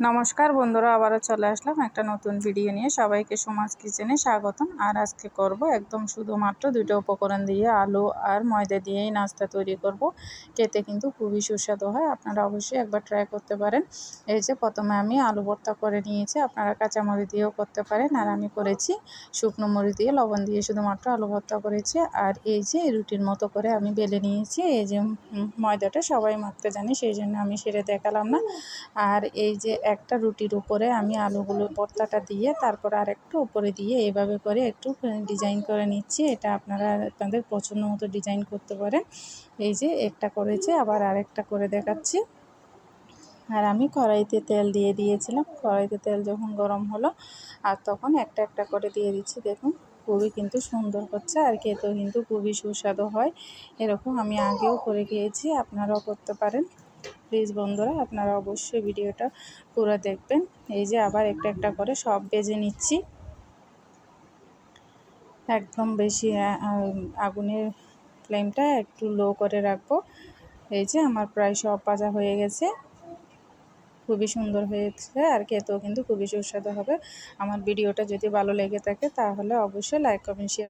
নমস্কার বন্ধুরা, আবারও চলে আসলাম একটা নতুন ভিডিও নিয়ে। সবাইকে সমাজ কিচেনে স্বাগতম। আর আজকে করব একদম শুধুমাত্র দুটো উপকরণ দিয়ে আলু আর ময়দা দিয়েই নাস্তা তৈরি করব। খেতে কিন্তু খুবই সুস্বাদু হয়, আপনারা অবশ্যই একবার ট্রাই করতে পারেন। এই যে প্রথমে আমি আলু ভর্তা করে নিয়েছি, আপনারা কাঁচামরি দিয়েও করতে পারেন। আর আমি করেছি শুকনো মরিচ দিয়ে লবণ দিয়ে শুধুমাত্র আলু ভর্তা করেছি। আর এই যে রুটির মতো করে আমি বেলে নিয়েছি, এই যে ময়দাটা সবাই মাখতে জানি, সেই জন্য আমি সেরে দেখালাম না। আর এই যে একটা রুটির উপরে আমি আলুগুলো ভর্তাটা দিয়ে তারপর আর একটু উপরে দিয়ে এভাবে করে একটু ডিজাইন করে নিচ্ছি। এটা আপনারা আপনাদের পছন্দ মতো ডিজাইন করতে পারেন। এই যে একটা করেছে, আবার আরেকটা করে দেখাচ্ছি। আর আমি কড়াইতে তেল দিয়ে দিয়েছিলাম। কড়াইতে তেল যখন গরম হলো, আর তখন একটা একটা করে দিয়ে দিচ্ছি। দেখুন, খুবই কিন্তু সুন্দর হচ্ছে, আর খেতেও কিন্তু খুবই সুস্বাদু হয়। এরকম আমি আগেও করে গিয়েছি আপনারাও করতে পারেন। প্লিজ বন্ধুরা আপনারা অবশ্যই ভিডিওটা পুরো দেখবেন। এই যে আবার একটা একটা করে সব বেজে নিচ্ছি। একদম বেশি আগুনের ফ্লেমটা একটু লো করে রাখব। এই যে আমার প্রায় সব ভাজা হয়ে গেছে। খুবই সুন্দর হয়েছে আর খেতেও কিন্তু খুবই সুস্বাদু হবে। আমার ভিডিওটা যদি ভালো লেগে থাকে তাহলে অবশ্যই লাইক কমেন্ট শেয়ার